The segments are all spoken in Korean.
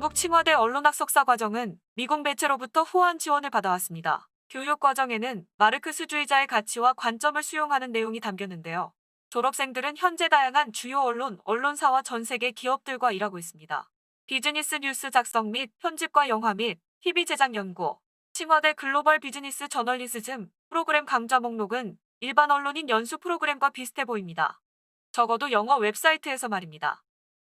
중국 칭화대 언론학 석사 과정은 미국 매체로부터 후원 지원을 받아왔습니다. 교육 과정에는 마르크스주의자의 가치와 관점을 수용하는 내용이 담겼는데요. 졸업생들은 현재 다양한 주요 언론, 언론사와 전 세계 기업들과 일하고 있습니다. 비즈니스 뉴스 작성 및 편집과 영화 및 TV 제작 연구, 칭화대 글로벌 비즈니스 저널리스즘 프로그램 강좌 목록은 일반 언론인 연수 프로그램과 비슷해 보입니다. 적어도 영어 웹사이트에서 말입니다.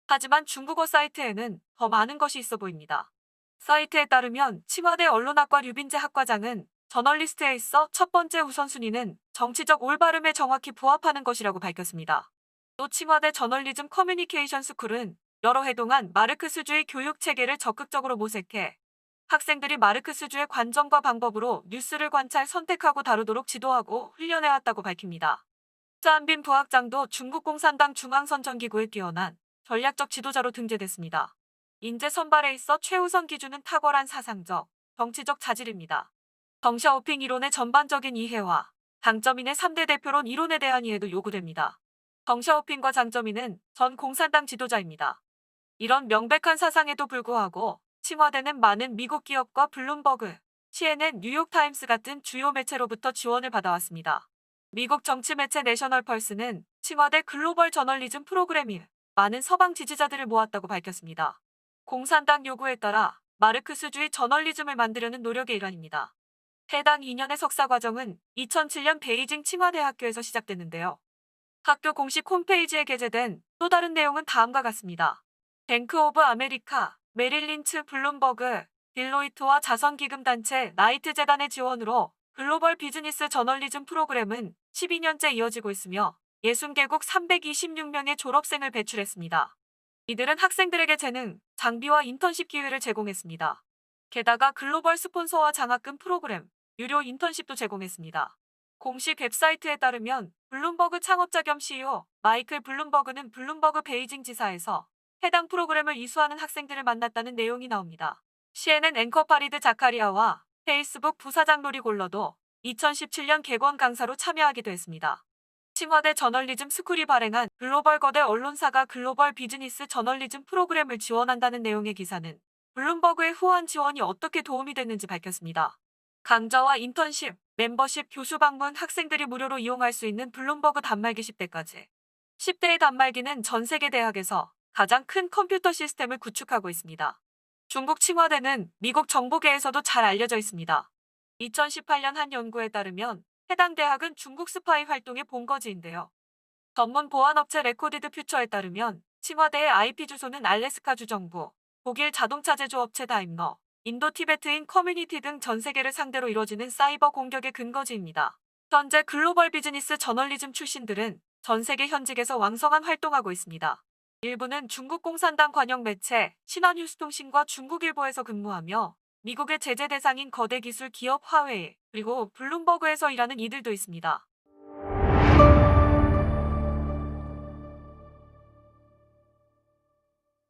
하지만 중국어 사이트에는 더 많은 것이 있어 보입니다. 사이트에 따르면 칭화대 언론학과 류빈재 학과장은 저널리스트에 있어 첫 번째 우선순위는 정치적 올바름에 정확히 부합하는 것이라고 밝혔습니다. 또 칭화대 저널리즘 커뮤니케이션 스쿨은 여러 해 동안 마르크스주의 교육 체계를 적극적으로 모색해 학생들이 마르크스주의 관점과 방법으로 뉴스를 관찰 선택하고 다루도록 지도하고 훈련해왔다고 밝힙니다. 짠빈 부학장도 중국 공산당 중앙선전기구에 뛰어난 전략적 지도자로 등재됐습니다. 인재 선발에 있어 최우선 기준은 탁월한 사상적, 정치적 자질입니다. 덩샤오핑 이론의 전반적인 이해와 장점인의 3대 대표론 이론에 대한 이해도 요구됩니다. 덩샤오핑과 장점인은 전 공산당 지도자입니다. 이런 명백한 사상에도 불구하고 칭화대는 많은 미국 기업과 블룸버그, CNN, 뉴욕타임스 같은 주요 매체로부터 지원을 받아왔습니다. 미국 정치 매체 내셔널 펄스는 칭화대 글로벌 저널리즘 프로그램이 많은 서방 지지자들을 모았다고 밝혔습니다. 공산당 요구에 따라 마르크스주의 저널리즘을 만들려는 노력의 일환입니다. 해당 2년의 석사 과정은 2007년 베이징 칭화대학교에서 시작됐는데요. 학교 공식 홈페이지에 게재된 또 다른 내용은 다음과 같습니다. 뱅크 오브 아메리카, 메릴 린츠 블룸버그, 딜로이트와 자선기금단체 나이트 재단의 지원으로 글로벌 비즈니스 저널리즘 프로그램은 12년째 이어지고 있으며 60개국 326명의 졸업생을 배출했습니다. 이들은 학생들에게 재능, 장비와 인턴십 기회를 제공했습니다. 게다가 글로벌 스폰서와 장학금 프로그램, 유료 인턴십도 제공했습니다. 공식 웹사이트에 따르면 블룸버그 창업자 겸 CEO 마이클 블룸버그는 블룸버그 베이징 지사에서 해당 프로그램을 이수하는 학생들을 만났다는 내용이 나옵니다. CNN 앵커 파리드 자카리아와 페이스북 부사장 로리 골러도 2017년 개관 강사로 참여하기도 했습니다. 칭화대 저널리즘 스쿨이 발행한 글로벌 거대 언론사가 글로벌 비즈니스 저널리즘 프로그램을 지원한다는 내용의 기사는 블룸버그의 후원 지원이 어떻게 도움이 됐는지 밝혔습니다. 강좌와 인턴십, 멤버십, 교수 방문, 학생들이 무료로 이용할 수 있는 블룸버그 단말기 10대까지. 10대의 단말기는 전 세계 대학에서 가장 큰 컴퓨터 시스템을 구축하고 있습니다. 중국 칭화대는 미국 정보계에서도 잘 알려져 있습니다. 2018년 한 연구에 따르면 해당 대학은 중국 스파이 활동의 본거지인데요. 전문 보안업체 레코디드 퓨처에 따르면 칭화대의 IP 주소는 알래스카 주정부, 독일 자동차 제조업체 다임러, 인도 티베트인 커뮤니티 등 전 세계를 상대로 이뤄지는 사이버 공격의 근거지입니다. 현재 글로벌 비즈니스 저널리즘 출신들은 전 세계 현직에서 왕성한 활동하고 있습니다. 일부는 중국 공산당 관영 매체 신화뉴스통신과 중국일보에서 근무하며 미국의 제재 대상인 거대 기술 기업 화웨이 그리고 블룸버그에서 일하는 이들도 있습니다.